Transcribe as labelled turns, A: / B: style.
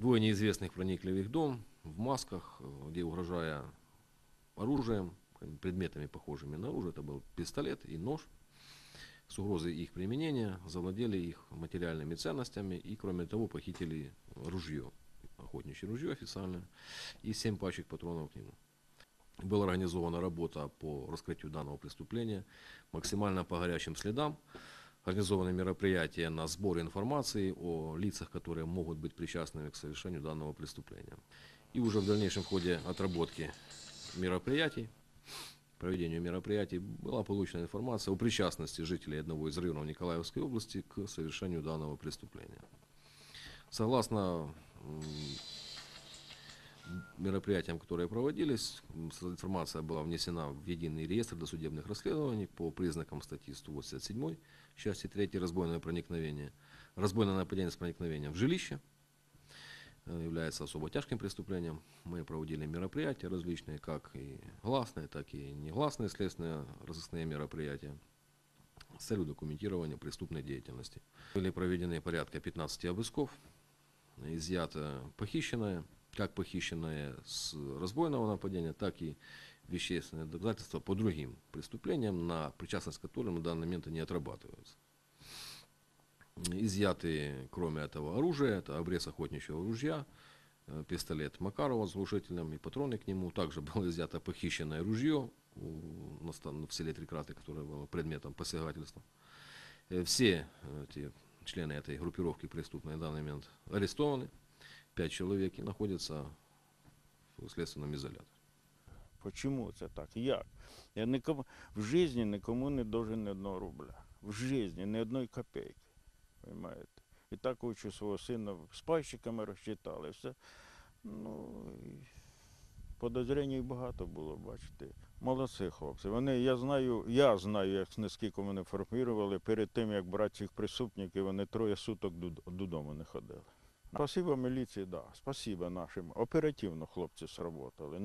A: Двое неизвестных проникли в их дом в масках, где угрожая оружием, предметами похожими на оружие, это был пистолет и нож, с угрозой их применения, завладели их материальными ценностями и, кроме того, похитили ружье, охотничье ружье официальное, и 7 пачек патронов к нему. Была организована работа по раскрытию данного преступления, максимально по горячим следам. Организованы мероприятия на сбор информации о лицах, которые могут быть причастными к совершению данного преступления. И уже в дальнейшем ходе отработки мероприятий, проведению мероприятий, была получена информация о причастности жителей одного из районов Николаевской области к совершению данного преступления. Согласно мероприятиям, которые проводились, информация была внесена в единый реестр досудебных расследований по признакам статьи 187, части 3 разбойное проникновение. Разбойное нападение с проникновением в жилище э, является особо тяжким преступлением. Мы проводили мероприятия различные, как и гласные, так и негласные следственные разыскные мероприятия с целью документирования преступной деятельности. Были проведены порядка 15 обысков, изъято похищенное, как похищенное с разбойного нападения, так и вещественные доказательства по другим преступлениям, на причастность к которым на данный момент не отрабатываются. Изъяты, кроме этого, оружия, это обрез охотничьего ружья, э, пистолет Макарова с глушителем и патроны к нему. Также было изъято похищенное ружье в селе Трикраты, которое было предметом посягательства. Э, Все эти члены этой группировки преступной на данный момент арестованы. Пять человек и находятся в следственном изоляторе.
B: Почему це так? Як? Я нікому, в житті нікому не должен ні одного рубля. В житті ні одної копійки. Понимаєте? І так учу свого сина з пайщиками розчитали. Все. Ну, і подозрінь багато було, бачите. Молодці хлопці. Вони, я знаю, я знаю, як наскільки вони формували перед тим, як брати цих преступників, вони троє суток додому не ходили. Спасибо міліції, да. Спасибо нашим. Оперативно хлопці сработали.